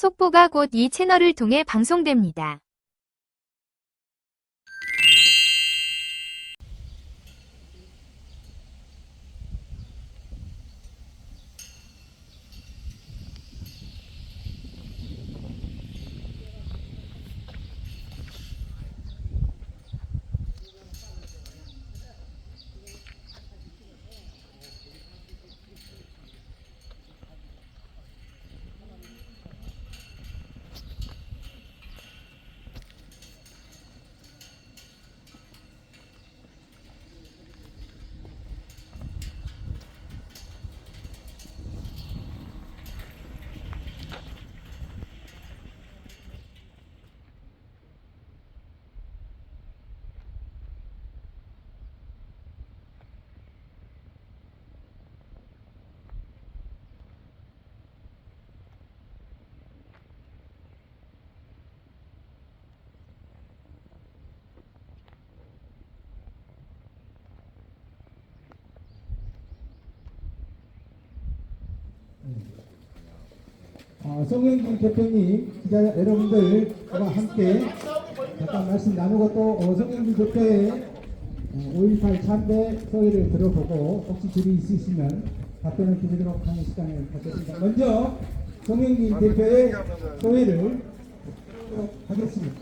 속보가 곧 이 채널을 통해 방송됩니다. 어, 송영길 대표님, 기자 여러분들과 함께 잠깐 말씀 나누고 또 어, 송영길 대표의 어, 5.18 참배 소회를 들어보고 혹시 질의 있으시면 답변을 드리도록 하는 시간을 갖겠습니다. 먼저 송영길 대표의 소회를 하겠습니다.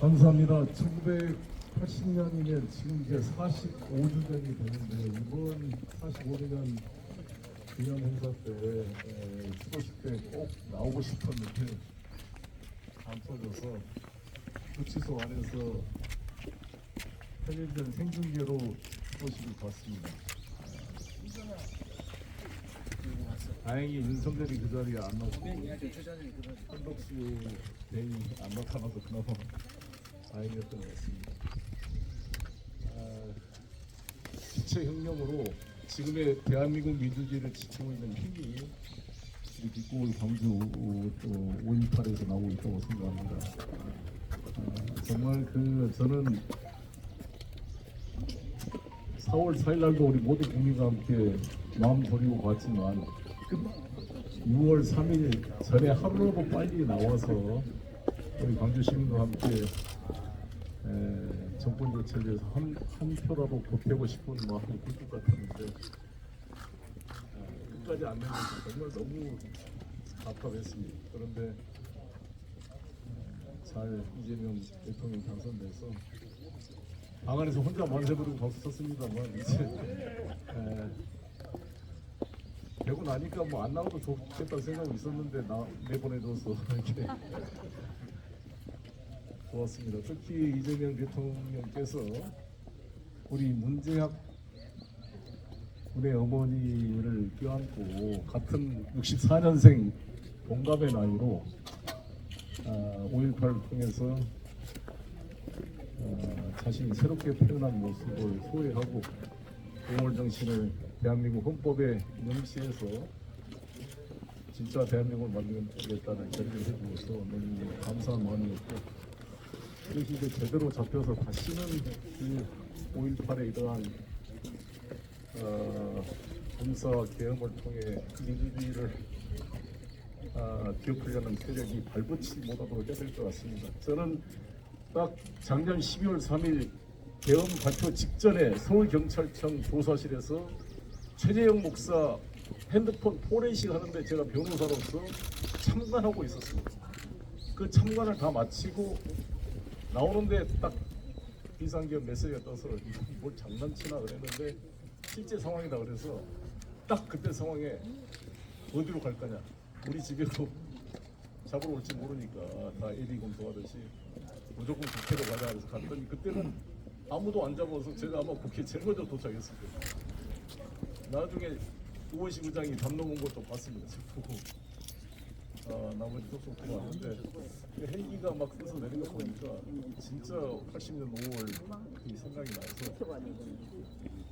감사합니다. 1980년이면 지금 이제 45주년이 되는데 이번 45주년 기념 행사 때 에, 수도식 때꼭 나오고 싶었는데 안 터져서 구치소 안에서 텔레비전 생중계로 수도식을 봤습니다. 다행히 윤석열이 그 자리에 안 나오고 한덕수 대위 안 나타나서 그나마 다행이었던 것 같습니다. 아, 지체 혁명으로 지금의 대한민국 민주주의를 지키고 있는 힘이 우리 북구 광주 또 5.18에서 나오고 있다고 생각합니다. 아, 정말 그 저는 4월 4일 날도 우리 모든 국민과 함께 마음 졸이고 갔지만 그 6월 3일 전에 하루라도 빨리 나와서 우리 광주 시민과 함께 에, 정권 교체를 위해서 한, 한 표라도 보태고 싶은 마음이 굴뚝 같았는데 아, 끝까지 안 되면서 정말 너무 답답했습니다. 그런데 에, 잘 이재명 대통령 당선돼서 방 안에서 혼자 만세 부르고 박수 쳤습니다만 이제 에, 되고 나니까 뭐 안 나와도 좋겠다는 생각은 있었는데 나 내보내줘서 이렇게 고맙습니다. 특히 이재명 대통령께서 우리 문재학 군의 어머니를 껴안고 같은 64년생 동갑의 나이로 아, 5.18을 통해서 어, 자신이 새롭게 태어난 모습을 소외하고 공월 정신을 대한민국 헌법에 명시해서 진짜 대한민국을 만들겠다는 결의를 해주어서 너무 감사한 마음이었고 그것이 이제 제대로 잡혀서 다시는 그 5.18의 이러한 어, 검사와 계엄을 통해 민주주의를 아, 기업하려는 세력이 발붙이지 못하도록 해야 될 것 같습니다. 저는 딱 작년 12월 3일 계엄 발표 직전에 서울경찰청 조사실에서 최재형 목사 핸드폰 포렌식 하는데 제가 변호사로서 참관하고 있었습니다. 그 참관을 다 마치고 나오는데 딱 비상기업 메시지가 떠서 뭘 장난치나 그랬는데 실제 상황이다 그래서 딱 그때 상황에 어디로 갈 거냐. 우리 집에도 잡으러 올지 모르니까 다 예비 검토하듯이 무조건 국회로 가자 그래서 갔더니 그때는 아무도 안 잡아서 제가 아마 국회 제일 먼저 도착했을 거예요. 나중에 우원시 부장이 담당 온 것도 봤습니다. 보고 아, 나머지 속속 들어왔는데 그 헬기가 막 떠서 내린 거 보니까 진짜 80년 5월 그 생각이 나서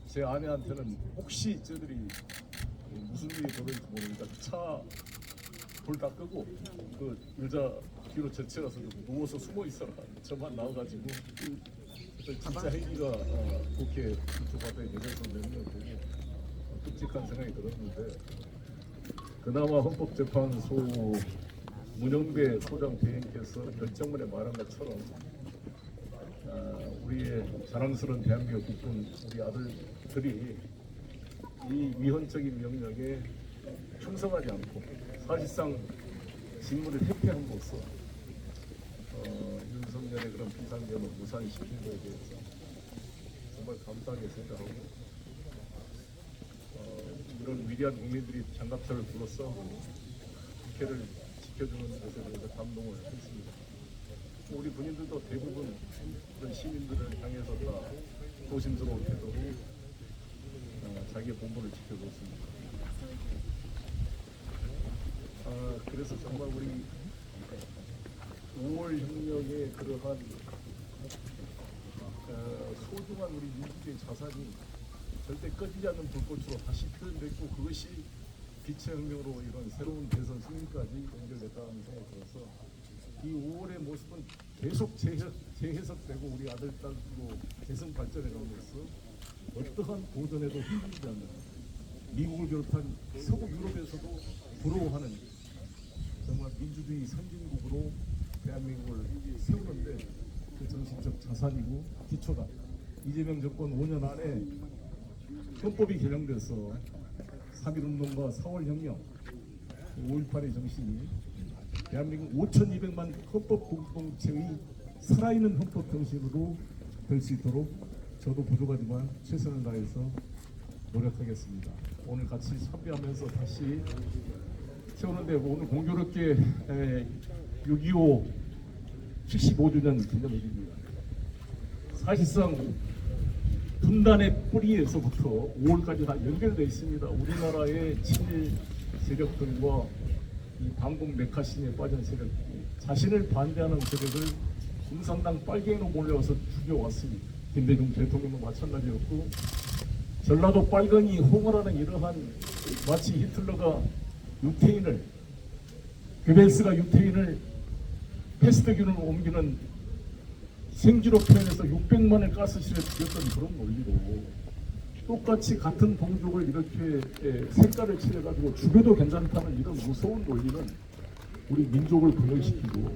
제 아내한테는 혹시 쟤들이 무슨 일이 벌어질지 모르니까 차 불 다 끄고 그 여자 뒤로 제쳐가서 좀 누워서 숨어 있어라. 저만 나와가지고 진짜 헬기가 어, 국회 기초바다에 내려서 내는 걸 보고 어, 끔찍한 생각이 들었는데 그나마 헌법재판소 문영배 소장 대행께서 결정문에 말한 것처럼 아, 우리의 자랑스러운 대한민국 국군 우리 아들들이 이 위헌적인 명령에 충성하지 않고 사실상 직무를 회피함으로써 어, 윤석열의 그런 비상경을 무산시킨 것에 대해서 정말 감사하게 생각하고 어, 이런 위대한 국민들이 장갑차를 불러서 국회를 지켜주는 것에 대해서 감동을 했습니다. 우리 군인들도 대부분 그런 시민들을 향해서 다 조심스러운 태도로 어, 자기의 본분을 지켜줬습니다. 아, 그래서 정말 우리 5월 혁명의 그러한 어, 소중한 우리 민주주의 자산이 절대 꺼지지 않는 불꽃으로 다시 표현됐고 그것이 빛의 혁명으로 이런 새로운 대선 승리까지 연결됐다는 생각이 들어서 이 5월의 모습은 계속 재해, 재해석되고 우리 아들, 딸로 대선 발전해 가면서 어떠한 도전에도 힘들지 않는 미국을 비롯한 서구 유럽에서도 부러워하는 정말 민주주의 선진국으로 대한민국을 세우는데 그 정신적 자산이고 기초다. 이재명 정권 5년 안에 헌법이 개정돼서 3.1운동과 4월혁명, 5.18의 정신이 대한민국 5,200만 헌법 공동체의 살아있는 헌법 정신으로 될 수 있도록 저도 부족하지만 최선을 다해서 노력하겠습니다. 오늘 같이 참여하면서 다시 세우는데 오늘 공교롭게 6.25 75주년 기념일입니다. 사실상 분단의 뿌리에서부터 5월까지 다 연결되어 있습니다. 우리나라의 친일 세력들과 이 반공 메카신에 빠진 세력, 자신을 반대하는 세력을 공산당 빨갱이로 몰려와서 죽여왔습니다. 김대중 대통령도 마찬가지였고 전라도 빨갱이 홍어라는 이러한 마치 히틀러가 유태인을 괴벨스가 유태인을 패스트균을 옮기는 생쥐로 표현해서 600만을 가스실에 죽였던 그런 논리로 똑같이 같은 동족을 이렇게 에, 색깔을 칠해가지고 죽여도 괜찮다는 이런 무서운 논리는 우리 민족을 분열시키고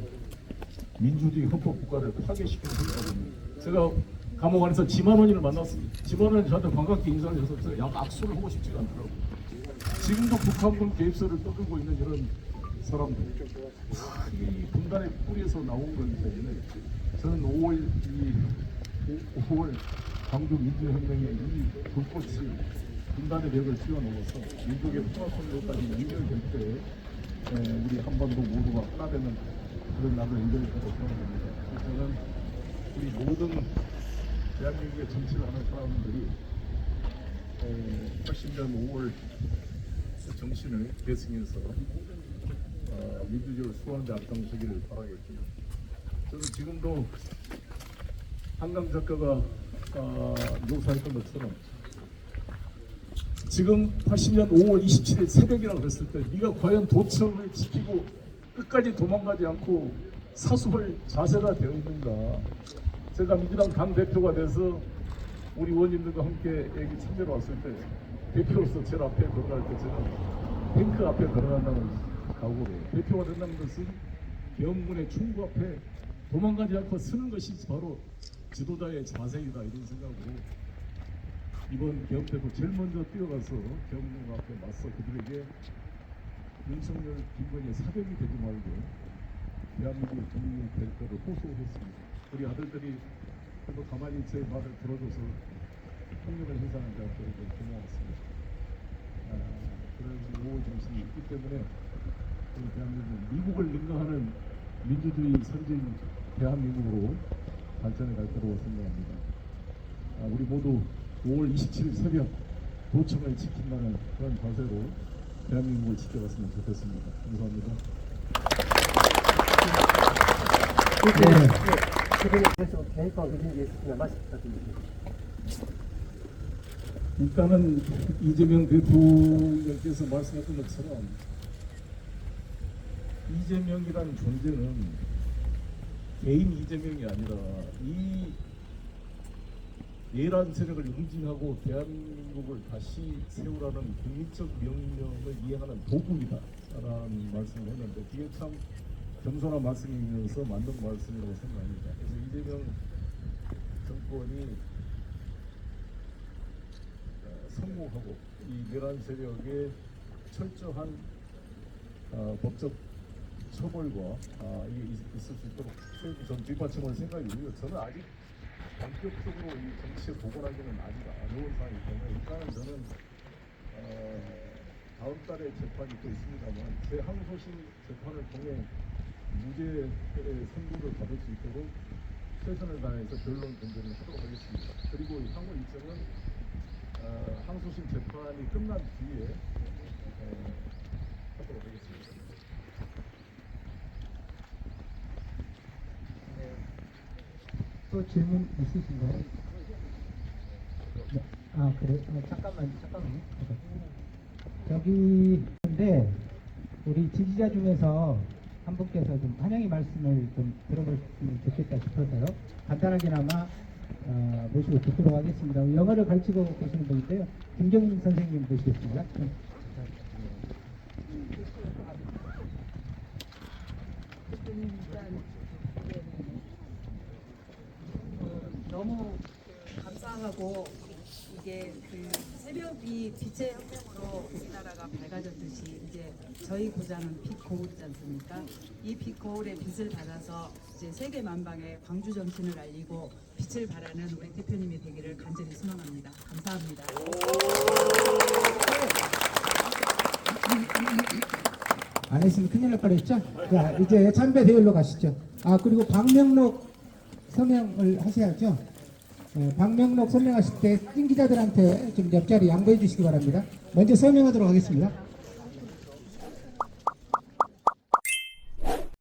민주주의 헌법 국가를 파괴시키는 생각입니다. 제가 감옥 안에서 지만원이를 만났습니다. 지만원이 저한테 반갑게 인사를 해서 약 악수를 하고 싶지가 않더라고요. 지금도 북한군 개입설을 떠들고 있는 이런 사람들 다 이 분단의 뿌리에서 나온 거기 때문에 저는 5월 이 5월 광주 민주혁명의 이 불꽃이 분단의 벽을 뛰어넘어서 민족의 통합선거까지 연결될 때 에, 우리 한반도 모두가 하나 되는 그런 날로 연결되고 생각합니다. 저는 우리 모든 대한민국의 정치를 하는 사람들이 에, 80년 5월 그 정신을 계승해서 어, 민주주의를 수호하는 데 앞장서기를 바라겠습니 다. 저는 지금도 한강 작가가 어, 묘사했던 것처럼 지금 80년 5월 27일 새벽이라고 했을 때 네가 과연 도청을 지키고 끝까지 도망가지 않고 사수할 자세가 되어 있는가 제가 민주당 당 대표가 돼서 우리 의원님들과 함께 여기 참여로 왔을 때 대표로서 제일 앞에 걸어갈 때 제가 탱크 앞에 걸어간다는 각오로 대표가 된다는 것은 병문의 충구 앞에 도망가지 않고 서는 것이 바로 지도자의 자세이다 이런 생각으로 이번 개업 때도 제일 먼저 뛰어가서 개업문 앞에 맞서 그들에게 윤석열 김건희의 사격이 되지 말고 대한민국의 국민이 될 거를 호소했습니다. 우리 아들들이 그래도 가만히 제 말을 들어줘서 폭력을 행사하는 데 앞에 고마웠습니다. 아, 그런 5호 정신이 있기 때문에 우리 대한민국 미국을 능가하는 민주주의 선진 대한민국으로 발전해 갈 거라고 생각합니다. 아, 우리 모두 5월 27일 새벽 도청을 지킨다는 그런 자세로 대한민국을 지켜갔으면 좋겠습니다. 감사합니다. 최근에 계속 계획하고 있는 게 있으면 말씀 부탁드립니다. 일단은 이재명 대통령께서 말씀하신 것처럼 이재명이라는 존재는 개인 이재명이 아니라 이 내란 세력을 응징하고 대한민국을 다시 세우라는 국민적 명령을 이행하는 도구이다 라는 말씀을 했는데 이게 참 겸손한 말씀이면서 맞는 말씀이라고 생각합니다. 그래서 이재명 정권이 어, 성공하고 이 내란 세력의 철저한 어, 법적 처벌과 아, 있을 수 있도록 전 뒷받침할 생각이고요. 저는 아직 본격적으로 이 정치에 복원하기는 아직 어려운 상황이기 때문에 일단은 저는 어, 다음 달에 재판이 또 있습니다만 제 항소심 재판을 통해 무죄 선고를 받을 수 있도록 최선을 다해서 변론 변제를 하도록 하겠습니다. 그리고 향후 일정은 어, 항소심 재판이 끝난 뒤에 어, 하도록 하겠습니다. 또 질문 있으신가요? 네. 아 그래? 어, 잠깐만 잠깐만요. 저기 근데 우리 지지자 중에서 한 분께서 좀 환영의 말씀을 좀 들어보시면 좋겠다 싶어서요. 간단하게나마 어, 모시고 듣도록 하겠습니다. 영어를 가르치고 계시는 분인데요. 김경민 선생님 모시겠습니다. 네. 너무 감사하고 이게 그 새벽이 빛의 혁명으로 우리나라가 밝아졌듯이 이제 저희 고장은 빛 거울이지 않습니까? 이 빛 거울의 빛을 받아서 이제 세계 만방에 광주 정신을 알리고 빛을 발하는 우리 대표님이 되기를 간절히 소망합니다. 감사합니다. 안 했으면 큰일 날 뻔했죠? 자, 이제 참배 대열로 가시죠. 아, 그리고 박명록 서명을 하셔야죠. 예, 박명록 서명하실 때 찐 기자들한테 좀 옆자리 양보해 주시기 바랍니다. 먼저 서명하도록 하겠습니다.